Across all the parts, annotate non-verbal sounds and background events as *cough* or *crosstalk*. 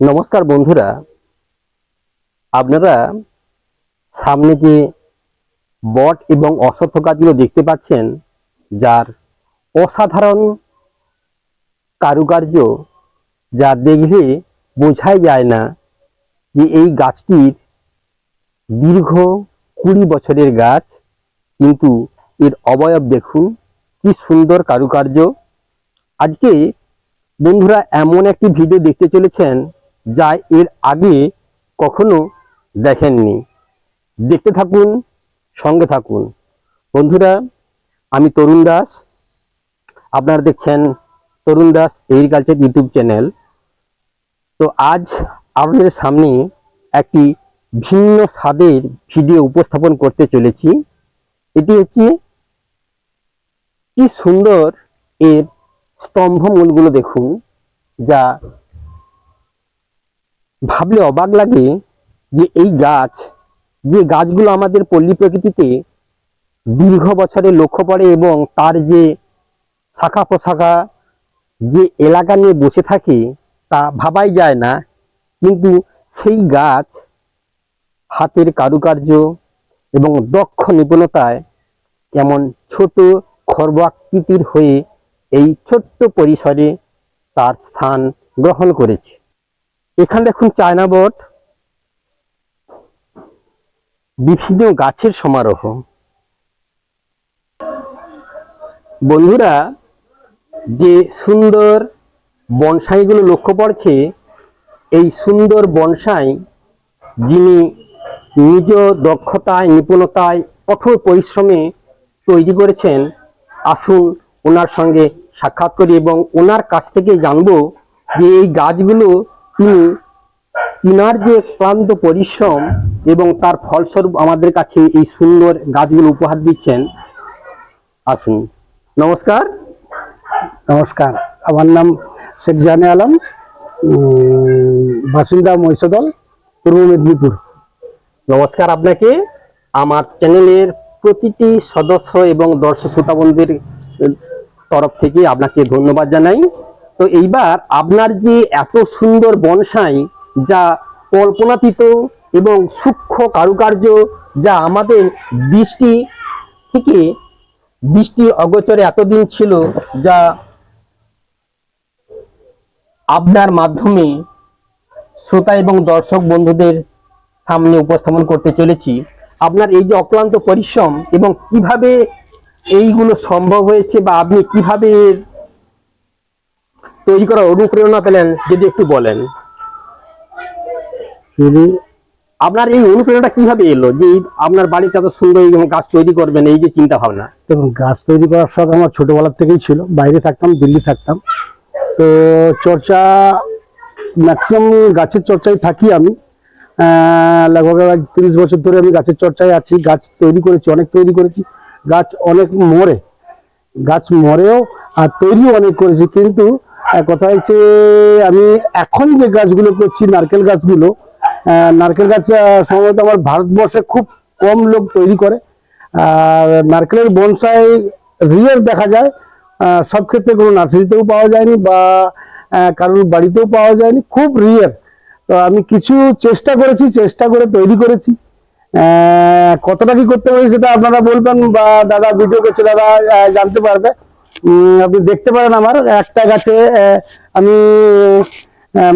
নমস্কার বন্ধুরা। আপনারা সামনে যে বট এবং অশ্বত্থ গাছগুলো দেখতে পাচ্ছেন, যার অসাধারণ কারুকার্য, যা দেখলে বোঝাই যায় না যে এই গাছটির দীর্ঘ কুড়ি বছরের গাছ, কিন্তু এর অবয়ব দেখুন, কি সুন্দর কারুকার্য। আজকে বন্ধুরা এমন একটি ভিডিও দেখতে চলেছেন যা এর আগে কখনো দেখেননি। দেখতে থাকুন, সঙ্গে থাকুন। বন্ধুরা, আমি তরুণ দাস। আপনারা দেখছেন Tarun Das agriculture YouTube channel. তো আজ আপনাদের সামনে একটি ভিন্ন স্বাদের ভিডিও উপস্থাপন করতে চলেছি। এটি হচ্ছে কি সুন্দর এর স্তম্ভমূলগুলো দেখুন, যা ভাবলে অবাক লাগে যে এই গাছ, যে গাছগুলো আমাদের পল্লী প্রকৃতিতে দীর্ঘ বছরে লক্ষ্য পড়ে এবং তার যে শাখা প্রশাখা, যে এলাকা নিয়ে বসে থাকে তা ভাবাই যায় না। কিন্তু সেই গাছ হাতের কারুকার্য এবং দক্ষ নিপুণতায় কেমন ছোট খর্বাকৃতির হয়ে এই ছোট্ট পরিসরে তার স্থান গ্রহণ করেছে। এখানে দেখুন চায়না বট। বিভিন্ন গাছের সমারোহ। বন্ধুরা, যে সুন্দর বনসাইগুলো লক্ষ্য পড়ছে এই সুন্দর বনসাই যিনি নিজ দক্ষতায়, নিপুণতায়, কঠোর পরিশ্রমে তৈরি করেছেন, আসুন ওনার সঙ্গে সাক্ষাৎ করি এবং ওনার কাছ থেকে জানব যে এই গাছগুলো তিনি তিনার যে ক্লান্ত পরিশ্রম এবং তার ফলস্বরূপ আমাদের কাছে এই সুন্দর গাছগুলো উপহার দিচ্ছেন আসুন। নমস্কার। নমস্কার। আমার নাম শেখ জানে আলম বাসিন্দা মহিষদল পূর্ব মেদিনীপুর। নমস্কার আপনাকে। আমার চ্যানেলের প্রতিটি সদস্য এবং দর্শক শ্রোতা বন্ধুদের তরফ থেকে আপনাকে ধন্যবাদ জানাই। তো এইবার আপনার যে এত সুন্দর বনসাই, যা কল্পনাতীত এবং সূক্ষ্ম কারুকার্য, যা আমাদের দৃষ্টি থেকে দৃষ্টি অগোচরে এতদিন ছিল, যা আপনার মাধ্যমে শ্রোতা এবং দর্শক বন্ধুদের সামনে উপস্থাপন করতে চলেছি। আপনার এই যে অক্লান্ত পরিশ্রম এবং কীভাবে এইগুলো সম্ভব হয়েছে বা আপনি কীভাবে তৈরি করার অনুপ্রেরণা পেলেন যদি একটু বলেন। আপনার এই অনুপ্রেরণাটা কীভাবে এলো? যে আপনার বাড়িতে এত সুন্দর গাছ তৈরি করবেন এই যে চিন্তা ভাবনা। দেখুন গাছ তৈরি করার শখ আমার ছোটবেলার থেকেই ছিল। বাইরে থাকতাম দিল্লি থাকতাম। তো চর্চা ম্যাক্সিমাম গাছের চর্চায় থাকি আমি। আহ, লগভগ তিরিশ বছর ধরে আমি গাছের চর্চায় আছি। গাছ তৈরি করেছি অনেক তৈরি করেছি। গাছ অনেক মরে। গাছ মরেও আর তৈরিও অনেক করেছি। কিন্তু কথা হচ্ছে, আমি এখন যে গাছগুলো করছি, নারকেল গাছগুলো নারকেল গাছ সম্ভবত আমার ভারতবর্ষে খুব কম লোক তৈরি করে। আর নারকেলের বনসাই রিয়ার দেখা যায়। সব ক্ষেত্রে কোনো নার্সারিতেও পাওয়া যায়নি বা কারোর বাড়িতেও পাওয়া যায়নি, খুব রিয়ার তো আমি কিছু চেষ্টা করেছি, চেষ্টা করে তৈরি করেছি। কতটা কি করতে পারি সেটা আপনারা বলবেন বা দাদা ভিডিও করছে, দাদা জানতে পারবে। আপনি দেখতে পারেন আমার, একটা গাছে আমি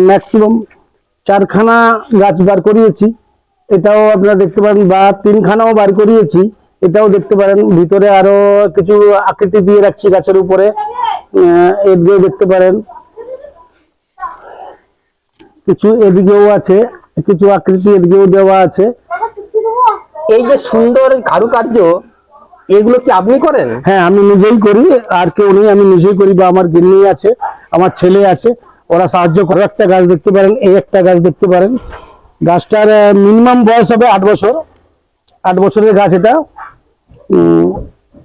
ম্যাক্সিমাম চারখানা গাছ বার করিয়েছি। এটাও আপনারা দেখতে পারেন, বা তিনখানাও বার করিয়েছি। এটাও দেখতে পারেন, ভিতরে আরও কিছু আকৃতি দিয়ে রাখছি গাছের উপরে। এদিকেও দেখতে পারেন। কিছু এদিকেও আছে, কিছু আকৃতি এদিকেও দেওয়া আছে। এই যে সুন্দর কারুকার্য এগুলো কি আপনি করেন? হ্যাঁ আমি নিজেই করি, আর কেউ নেই, আমি নিজেই করি, বা আমার গিন্নি আছে, আমার ছেলে আছে, ওরা সাহায্য করে। একটা গাছ দেখতে পারেন, এই একটা গাছ দেখতে পারেন। গাছটার মিনিমাম বয়স হবে আট বছর। আট বছরের গাছ এটা।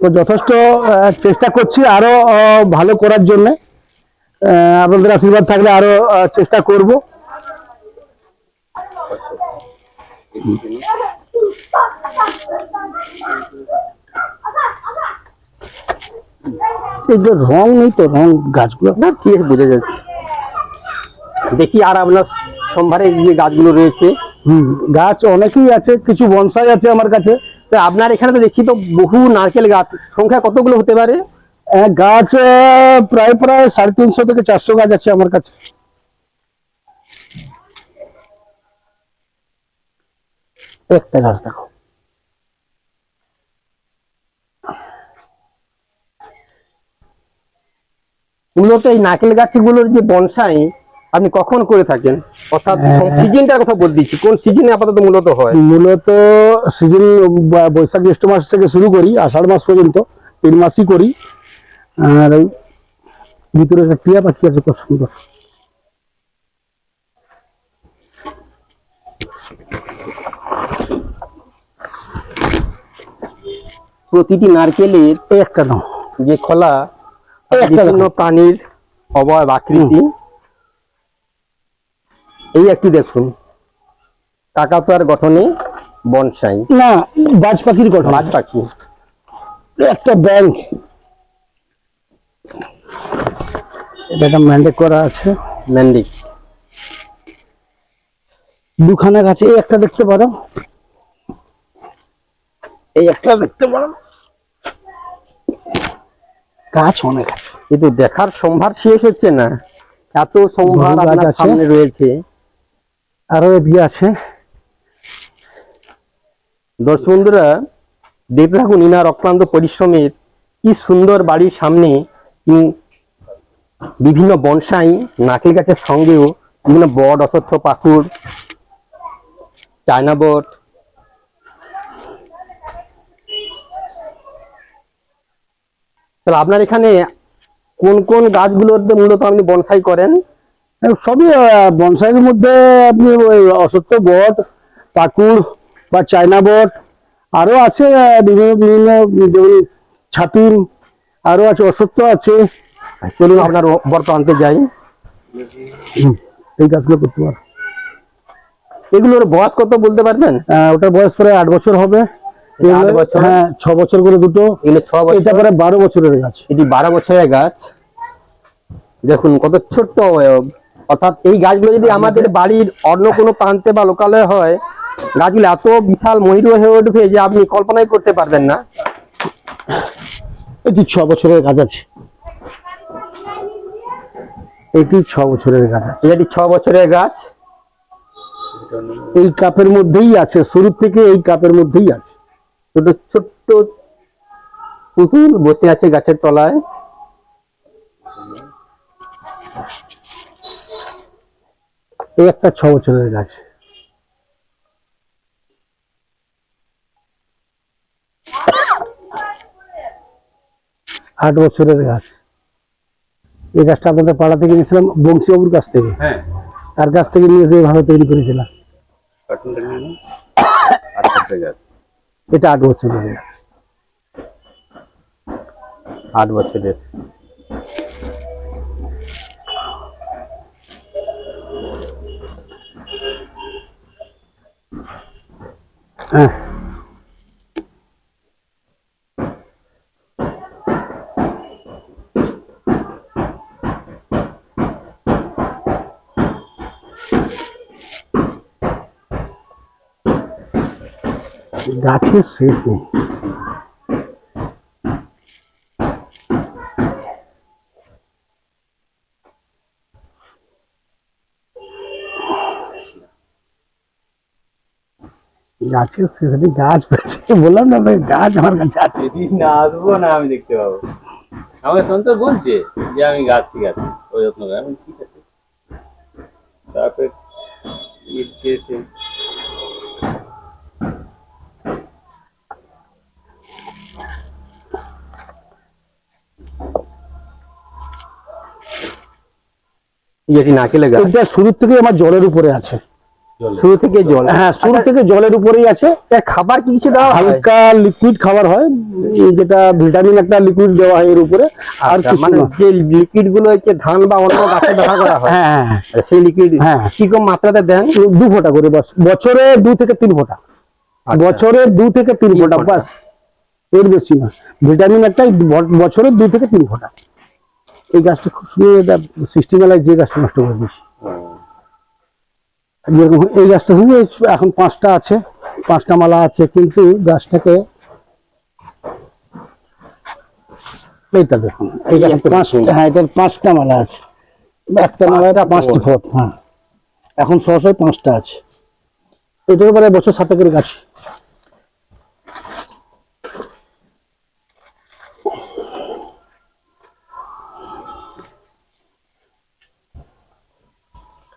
তো যথেষ্ট চেষ্টা করছি আরও ভালো করার জন্য। আপনাদের আশীর্বাদ থাকলে আরও চেষ্টা করব। এগুলো রং নেই তো রং গাছগুলো না ঠিক আছে বুঝে যাচ্ছে। দেখি আর আপনার সম্ভারে যে গাছগুলো রয়েছে। হুম। গাছ অনেকই আছে কিছু বনসাই আছে আমার কাছে। তো আপনার এখানে তো দেখছি তো বহু নারকেল গাছ। সংখ্যা কতগুলো হতে পারে? গাছ প্রায় প্রায় সাড়ে তিনশো থেকে চারশো গাছ আছে আমার কাছে। একটা গাছ দেখো। মূলত এই নারকেল গাছগুলোর যে বনসাই আপনি কখন করে থাকেন? অর্থাৎ হ্যাঁ। সিজনটার কথা বলতে দিচ্ছি। কোন সিজনে আপাতত মূলত হয়? মূলত সিজন বৈশাখ জ্যৈষ্ঠ মাস থেকে শুরু করি আষাঢ় মাস পর্যন্ত তিন মাসই করি। আর ভিতরে একটা টিয়া পাখি আছে খুব সুন্দর। প্রতিটি নারকেলের একটা নাও। যে খোলা বিভিন্ন প্রাণীর অবয়ব আকৃতি। এই একটি দেখুন। কাকাতুয়ার গঠনে বনসাই। না বাজ পাখির কথা বাজ পাখি একটা ব্যাংক এটা একটা ম্যান্ডেট করা আছে। ম্যান্ডিক দুখানা গাছে এই একটা দেখতে পারো। এই একটা দেখতে পারো। গাছ অনেক আছে। কিন্তু দেখার সম্ভার শেষ হচ্ছে না। এত সম্ভার আপনার সামনে রয়েছে। আরও এদিকে আছে। দর্শক বন্ধুরা থাকুন ইনার অক্লান্ত পরিশ্রমের কি সুন্দর বাড়ির সামনে বিভিন্ন বনসাই নারকেল গাছের সঙ্গেও বিভিন্ন বট অসত্য পাকুর চায়না বট তাহলে আপনার এখানে কোন কোন গাছগুলোতে মূলত আপনি বনসাই করেন? সবই বনসাইয়ের মধ্যে আপনি ওই অসত্য বট পাকুড় বা চায়না বট আরও আছে বিভিন্ন বিভিন্ন যেমন ছাতিম আরও আছে অসত্য আছে। চলুন আপনার বর্তমানতে যাই। এই গাছগুলো করতে পারো। এগুলোর বয়স কত বলতে পারবেন? ওটার বয়স প্রায় আট বছর হবে। হ্যাঁ ছ বছর করে দুটো। এটা প্রায় বারো বছরের গাছ। এটি বারো বছরের গাছ। দেখুন কত ছোট্ট অবয়ব। অর্থাৎ এই গাছগুলো যদি আমাদের বাড়ির অন্য কোনো প্রান্তে বা লোকালয়ে হয় গাছগুলো এত বিশাল মহির হয়ে উঠবে যে আপনি কল্পনাই করতে পারবেন না। এটি ছ বছরের গাছ আছে। এটি ছ বছরের গাছ আছে। এটি ছ বছরের গাছ। এই কাপের মধ্যেই আছে। শুরু থেকে এই কাপের মধ্যেই আছে। ছোট ছোট্ট পুতুল বসে আছে গাছের তলায়। এই একটা ছ বছরের গাছ। আট বছরের গাছ। এই গাছটা আপনাদের পাড়া থেকে নিয়েছিলাম বংশীবাবুর কাছ থেকে। হ্যাঁ। তার কাছ থেকে নিয়ে এসে এভাবে তৈরি করেছিলাম। এটা আট বছরের। আট বছরের। হ্যাঁ। গাছের শেষ। গাছের শেষ গাছ পেয়েছে বললাম না ভাই, গাছ আমার কাছে আছে। না আসব না, আমি দেখতে পাবো। আমাকে সন্তোষ বলছে যে আমি গাছ ঠিক আছে ওই যত্ন আমি ঠিক আছে। তারপরে গিয়েছে এটি গাছ এটা শুরু থেকে আমার জলের উপরে আছে। শুরু থেকে জল। হ্যাঁ শুরু থেকে জলের উপরেই আছে। খাবার কি কিছু দেওয়া হালকা লিকুইড খাবার হয়। যেটা ভিটামিন একটা লিকুইড দেওয়া হয় এর উপরে। আর আচ্ছা, মানে যে লিকুইডগুলো হচ্ছে ধান বা অন্য গাছে *laughs* ব্যবহার করা হয় হ্যাঁ হ্যাঁ, হ্যাঁ। আচ্ছা, সেই লিকুইড হ্যাঁ। কি কম মাত্রাতে দেন? দু ফোঁটা করে বাস। বছরে দু থেকে তিন ফোঁটা। আচ্ছা। বছরে দু থেকে তিন ফোঁটা। বাস। এর বেশি না। ভিটামিন একটা বছরে দু থেকে তিন ফোঁটা। এই গাছটা খুব সুন্দর এটা সৃষ্টি মেলায় যে গাছটা নষ্ট করে দিয়েছি। যেরকম এই গাছটা হুয়ে এখন পাঁচটা আছে পাঁচটা মালা আছে কিন্তু গাছটাকে এইটা দেখুন হ্যাঁ এটার পাঁচটা মালা আছে। একটা মালা এটা পাঁচটা ফল হ্যাঁ। এখন সহসায় পাঁচটা আছে। এটার পরে বছর সাতেকের গাছ।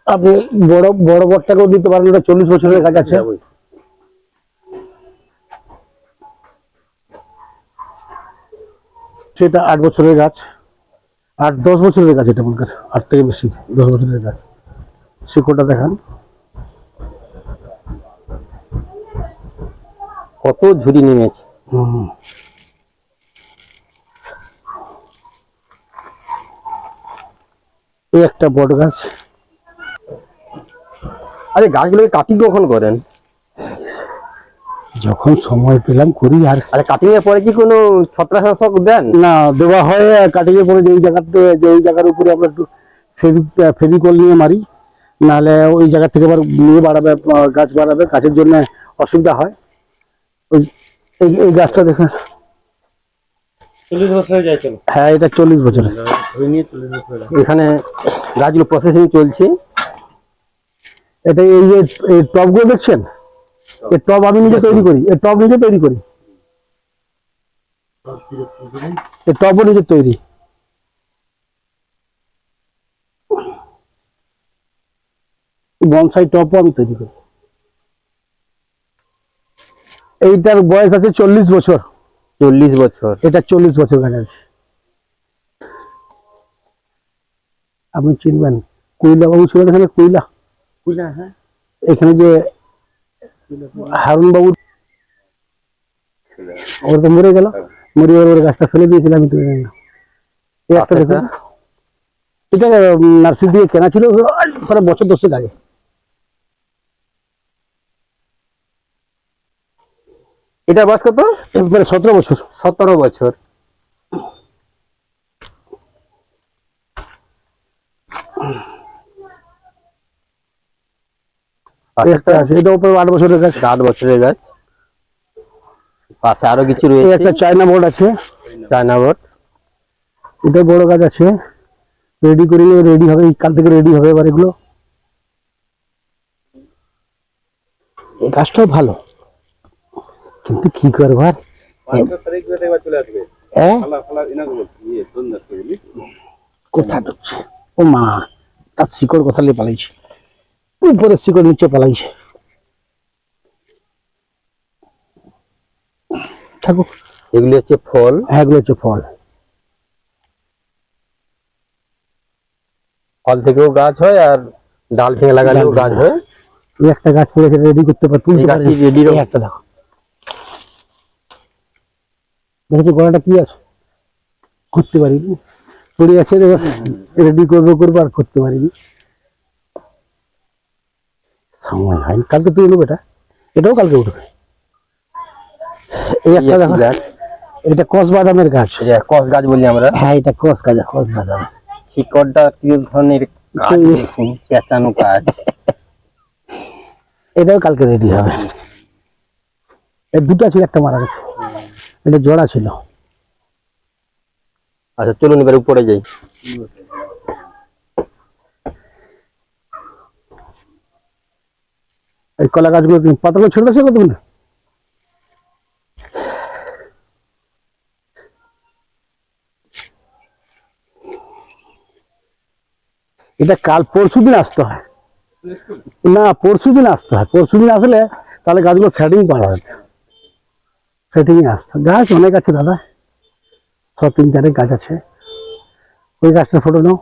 আপনি বড় বড় বটটাকেও দিতে পারেন ওটা চল্লিশ বছরের গাছ আছে। সেটা আট বছরের গাছ। আট দশ বছরের গাছ এটা করেন আট থেকে বেশি দশ বছরের গাছ। শিকড়টা দেখান। কত ঝুড়ি নেমেছে। এই একটা বট গাছ। আরে গাছগুলোকে কাটিং কখন করেন? যখন সময় পেলাম করি আর আরে কাটিং এর পরে কি কোনো ছত্রাকনাশক দেন? না দেওয়া হয় কাটিয়ে পরে যেই জায়গাতে যেই জায়গার উপরে আমরা একটু ফেভিক ফেভিকল নিয়ে মারি নাহলে ওই জায়গা থেকে আবার নিয়ে বাড়াবে গাছ বাড়াবে গাছের জন্য অসুবিধা হয়। ওই এই এই গাছটা দেখেন। চল্লিশ বছর হয়ে হ্যাঁ এটা চল্লিশ বছর। এখানে গাছগুলো প্রসেসিং চলছে। এটা এই যে এই টবগুলো দেখছেন? এই টব আমি নিজে তৈরি করি। এই টব নিজে তৈরি করি। এই টবও নিজে তৈরি। বনসাই টপও আমি তৈরি করি। এইটার বয়স আছে চল্লিশ বছর। চল্লিশ বছর। এটা চল্লিশ বছর গাছ আছে। আপনি চিনবেন কুইলা বাবু ছিল না এখানে কুইলা। এখানে যে হারুন বাবু ওর তো মরে গেল। মরে ওর গাছটা ফেলে দিয়েছিলাম আমি তুলে নিলাম একটা দেখুন। এটা নার্সি দিয়ে কেনা ছিল প্রায় বছর দশেক আগে। এটা বয়স কত? সতেরো বছর। সতেরো বছর। একটা আছে। এটা উপরে আট বছরের গাছ আট বছরের গাছ পাশে আরও কিছু রয়েছে। একটা চায়না বোর্ড আছে। China board. এটা বড় গাছ আছে। রেডি করে নিয়ে রেডি হবে কাল থেকে রেডি হবে এবার এগুলো। এই গাছটাও ভালো। কিন্তু কি করবার কোথা ঢুকছে? ও মা তার শিকড় কোথা নিয়ে পালাইছে উপরে শিকড় নিচে পালাইছে। থাকুক। এগুলি হচ্ছে ফল। হ্যাঁ এগুলো হচ্ছে ফল। ফল থেকেও গাছ হয় আর ডাল ভেঙে লাগালেও গাছ হয়। একটা গাছ পড়েছে রেডি করতে পার তুলতে এই পারে। গাছটি একটা দেখো। দেখেছ গলাটা কি আছে? করতে পারিনি। পড়ে আছে রেডি করব করব আর করতে পারিনি। সময় হয়নি কালকে তুই নেব এটা? এটাও কালকে উঠবে। এই এই একটা দেখো গাছ। এটা কস বাদামের গাছ। এটা কস গাছ বলি আমরা। হ্যাঁ এটা কস গাছ কস বাদাম শিকড়টা কি ধরনের এই- দেখুন পেঁচানো কাজ। *laughs* এটাও কালকে রেডি হবে। এর দুটো ছিল একটা মারা গেছে। এটা জোড়া ছিল। আচ্ছা চলুন এবার উপরে যাই। এই কলা গাছগুলো তুমি পাতাগুলো ছেড়ে দিয়েছ কতক্ষণ এটা কাল পরশু দিন আসতে হয়। না, পরশু দিন আসতে হয়। পরশু দিন আসলে তাহলে গাছগুলো সেটিং পাওয়া যাবে সেটিং আসতে। গাছ অনেক আছে দাদা। ছ, তিন চারেক গাছ আছে। ওই গাছটার ফটো নাও।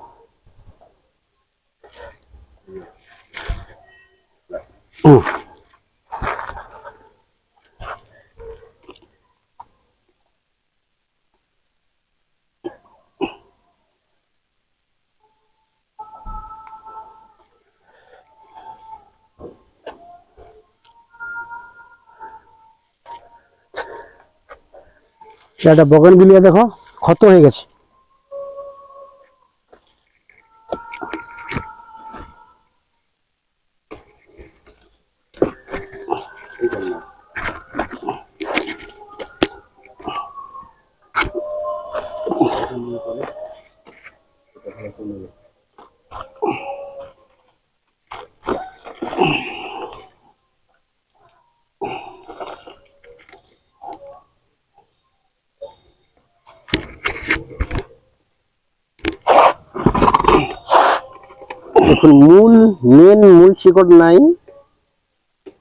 হুম একটা বগন বিলিয়া দেখো ক্ষত হয়ে গেছে। দেখুন মূল মেন মূল শিকড় নাই।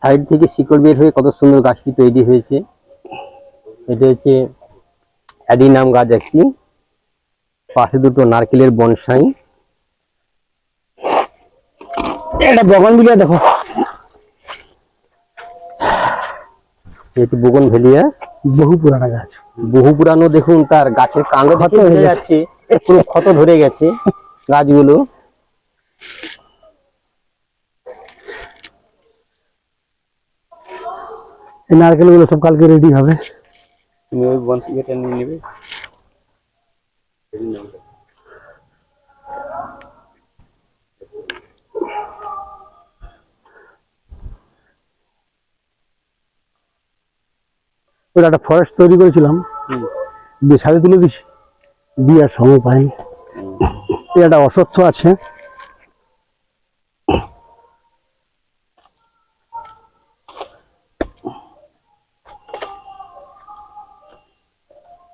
সাইড থেকে শিকড় বের হয়ে কত সুন্দর গাছটি তৈরি হয়েছে। এটা হচ্ছে অ্যাডিনাম গাছ একটি। পাশে দুটো নারকেলের বনসাই। এটা বগান বিলিয়া দেখো। এটি বগন ভেলিয়া। বহু পুরানা গাছ। বহু পুরানো দেখুন তার গাছের কাণ্ড ক্ষত হয়ে হয়ে যাচ্ছে। পুরো ক্ষত ধরে গেছে গাছগুলো। এই নারকেলগুলো সব কালকে রেডি হবে। তুমি ওই বনশিকাটা নিয়ে নেবে। ওটা একটা ফরেস্ট তৈরি করেছিলাম। দিয়ে ছাদে তুলে দিছি বিয়ার সময় পাই। একটা অসত্য আছে।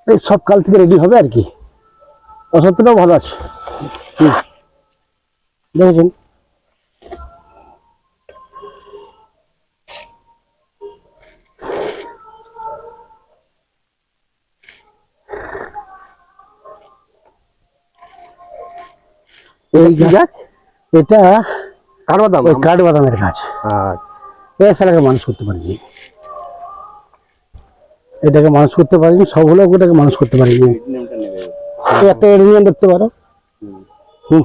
এই সব কাল থেকে রেডি হবে আর কি। অসত্যটাও ভালো আছে। দেখেছেন? এই গাছ? এটা কাঠবাদাম কাঠবাদামের গাছ। আচ্ছা। মানুষ করতে পারিনি এটাকে মানুষ করতে পারিনি সব হলেও ওটাকে মানুষ করতে পারিনি। এর একটা এডমিয়ান দেখতে পারো। হুম।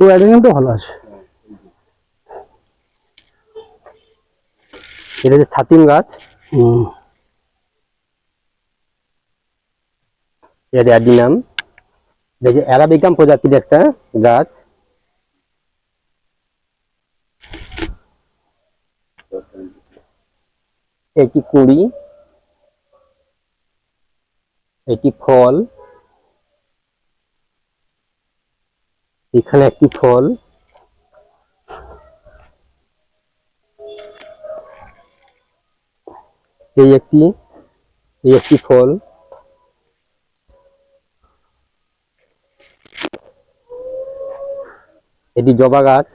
ও ভালো আছে। এটা হচ্ছে ছাতিম গাছ। হুম। এটা অ্যাডিনাম। দেখে অ্যারাবিকাম প্রজাতির একটা গাছ। এটি কুড়ি, এটি ফল, এখানে একটি ফল। এই একটি এই একটি ফল। এটি জবা গাছ।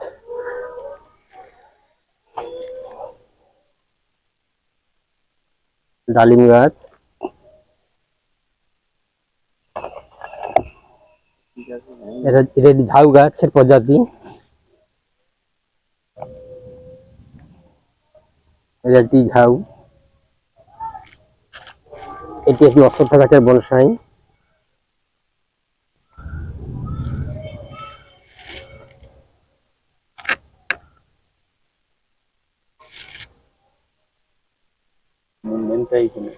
ডালিম গাছ। এটা ঝাউ গাছের প্রজাতি। ঝাউ। এটি একটি অশ্বত্থ গাছের বনসাই। মেনটা এইখানে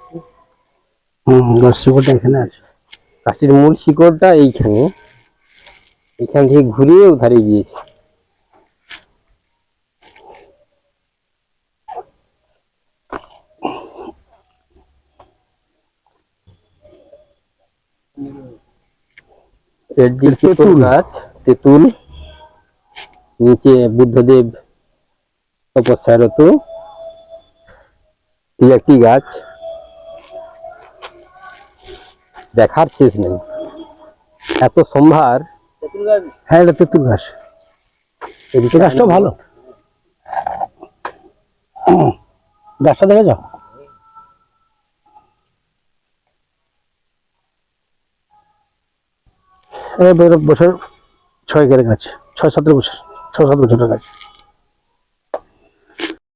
হুম দর্শকটা এখানে আছে। গাছটির মূল শিকড়টা এইখানে। এখান থেকে ঘুরিয়ে গিয়েছে। তেঁতুল। গাছ তেঁতুল। নিচে বুদ্ধদেব তপস্যারত। এই একটি গাছ? দেখার শেষ নেই। এত সম্ভার। হ্যাঁ এটা তেঁতুল গাছ এদিকে এই গাছটাও ভালো। গাছটা দেখে যাও। বছর ছয় কেরে গাছ ছয় সতেরো বছর ছয় সাত বছরের গাছ।